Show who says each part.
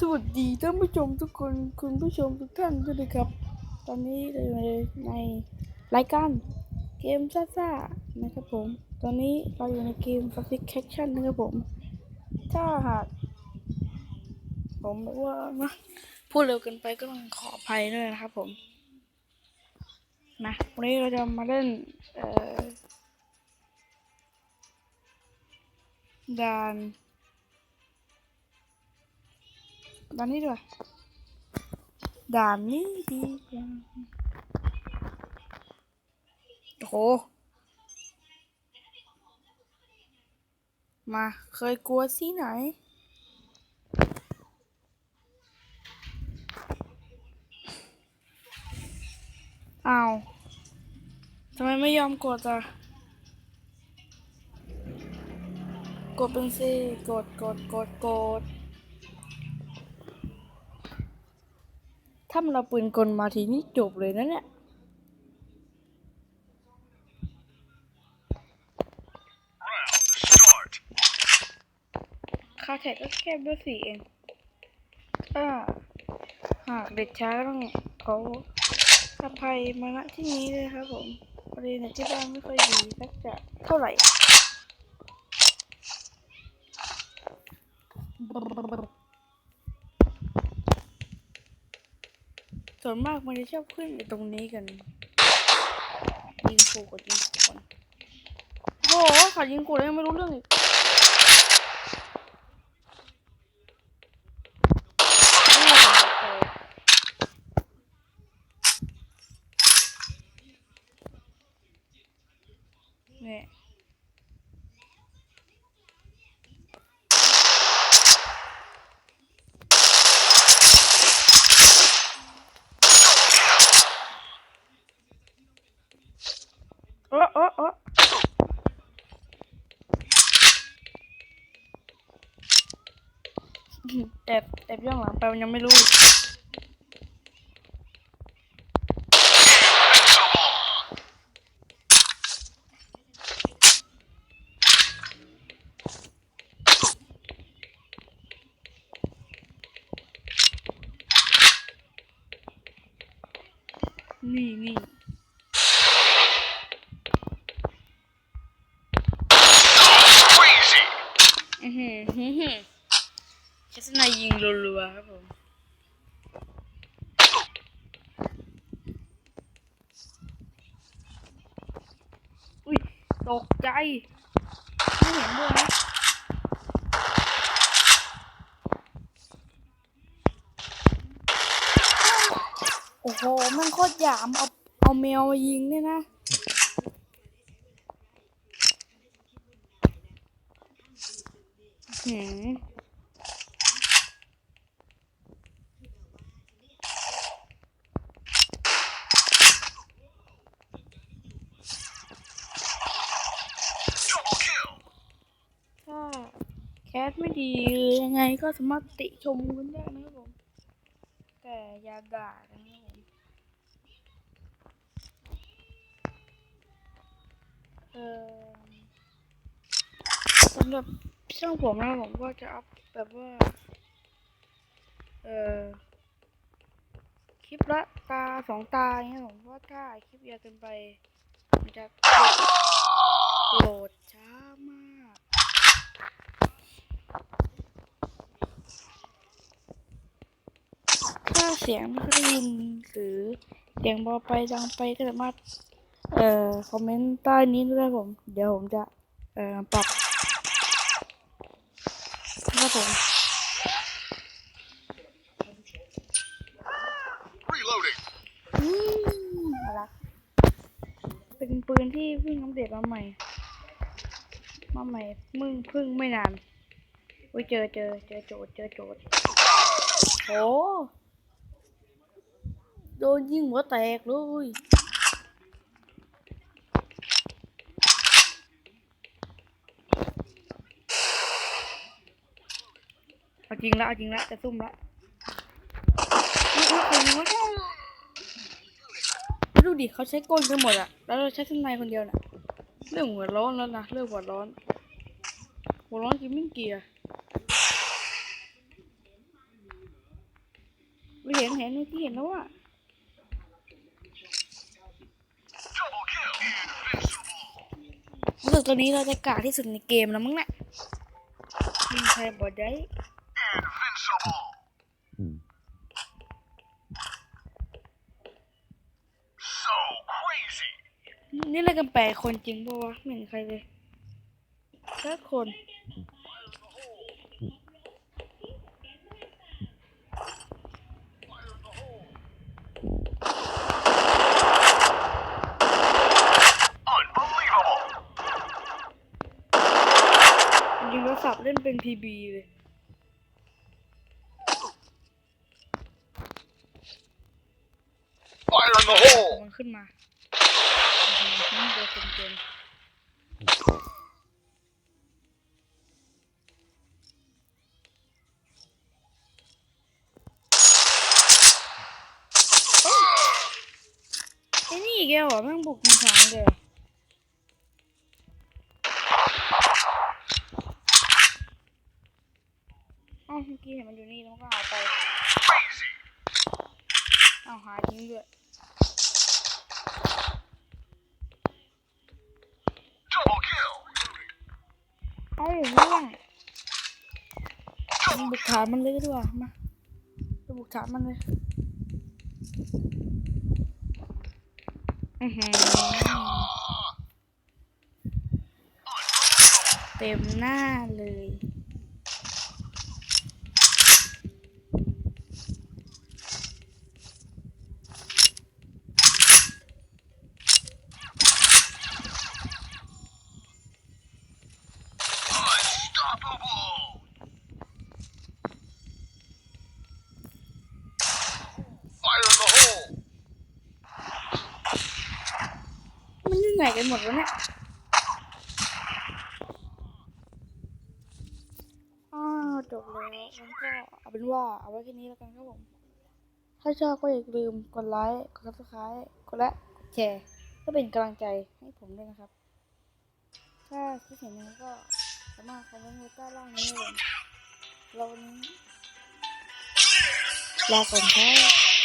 Speaker 1: สวัสดีท่านผู้ชมทุกคนคุณผู้ชมทุกท่านด้วยนะครับ ตอนนี้เราอยู่ในรายการเกมซ่าๆนะครับผม ตอนนี้เราอยู่ในเกม f a c i c a t i o n นะครับผม ถ้าหากผมแบบว่านะพูดเร็วเกินไปก็ต้องขออภัยด้วยนะครับผมนะวันนี้เราจะมาเล่นเอ่อด่าน ด่านนี้ด้วยด่านนี้ดีกว่าโอ้โหมาเคยกลัวที่ไหน อ้าวทำไมไม่ยอมกดอะ กดเป็นสิกดกดกดกด ถ้ามันเอาปืนกลมาทีนี้จบเลยนะเนี่ยค่าแท็กก็แค่เบอร์สี่เองถ้าหากเด็กช้าก็ต้องขออภัยมาณที่นี้เลยครับผมพอดีเน็ตที่บ้านไม่ค่อยดีสักจะเท่าไหร่ ส่วนมากมันจะชอบขึ้นอยู่ตรงนี้กัน ยิงขู่กับยิงขู่กันโอ้โหขายิงขู่แล้วยังไม่รู้เรื่องอีกเนี่ย ออเออเออแอบแอบย่องหลังไปมันยังไม่รู้นี่นี่
Speaker 2: Crazy!
Speaker 1: อือหือหือหือแคสนายยิง รัวๆครับผมอุ้ยตกใจ ไม่เห็นด้วยนะโอ้โห มันโคตรหยาม เอาเอาแมวมายิงเนี่ยนะหืม
Speaker 2: Double kill!
Speaker 1: ถ้าแค สไม่ดียังไงก็สามารถติชมกันได้นะครับผม แต่อย่าด่ากันนะครับผมเออสำหรับช่องผมนะผมก็จะอัพแบบว่า เออคลิปละตาสองตาอย่างเงี้ยผมว่าถ้าคลิปยาวเกินไป มันจะโหลดช้ามาก ถ้าเสียงไม่ได้ยินหรือเสียงเบาไปดังไปก็สามารถเอ่อคอมเมนต์ใต้นี้ด้วยผม เดี๋ยวผมจะเอ่อปรับนะครับผม
Speaker 2: Reloading!
Speaker 1: อืมน่ารักเป็นปืนที่เพิ่งอัปเดตมาใหม่ มาใหม่มึงเพิ่งไม่นาน อุ้ยเจอเจอเจอโจทย์เจอโจทย์โอ้โดนยิงหัวแตกเลยเอาจริงละเอาจริงละจะซุ่มละอุ๊ยอุ๊ยใครยิงวะแล้วดูดิเขาใช้กลกันหมดอะแล้วเราใช้ข้างในคนเดียวน่ะ เรื่องหัวร้อนแล้วนะเรื่องหัวร้อน หัวร้อนกินมิ่งเกียร์ ไม่ เห็นเห็นเมื่เห็นแล้วว่า
Speaker 2: Double kill. Invincible.
Speaker 1: รู้สึกตัวนี้เราจะกาที่สุดในเกมแล้วมั้งเนี่ยยิงใครบอดได้นี่เรากันแปดคนจริงปะวะไม่เห็นใครเลยแค่คน ยิงโทรศัพท์เล่นเป็นพีบีเลย
Speaker 2: Fire in the hole.
Speaker 1: มันขึ้นมาอื้อหือเจอเต็มๆไอ้นี่อีกแล้วเหรอแม่งบุกมีทางเลยเหรออ้าว กี้เห็นมันอยู่นี่แล้วมันก็หายไป
Speaker 2: Crazy.
Speaker 1: อ้าหายทิ้งด้วยเอ้ยร่วงมันบุกฐานมันเลยดีกว่ามาไปบุกฐานมันเลยอือหือเต็มหน้าเลย มันอยู่ไหนกันหมดวะเนี่ยอ้าวจบแล้วงั้นก็เอาเป็นว่าเอาไว้แค่นี้แล้วกันครับผม ถ้าชอบก็อย่าลืมกดไลค์ กด subscribe กดและกดแชร์เพื่อเป็นกำลังใจให้ผมด้วยนะครับ ถ้าคิดเห็นยังไงก็สามารถคอมเมนต์ไว้ใต้ล่างนี้เลยเราวันนี้ลาก่อนครับ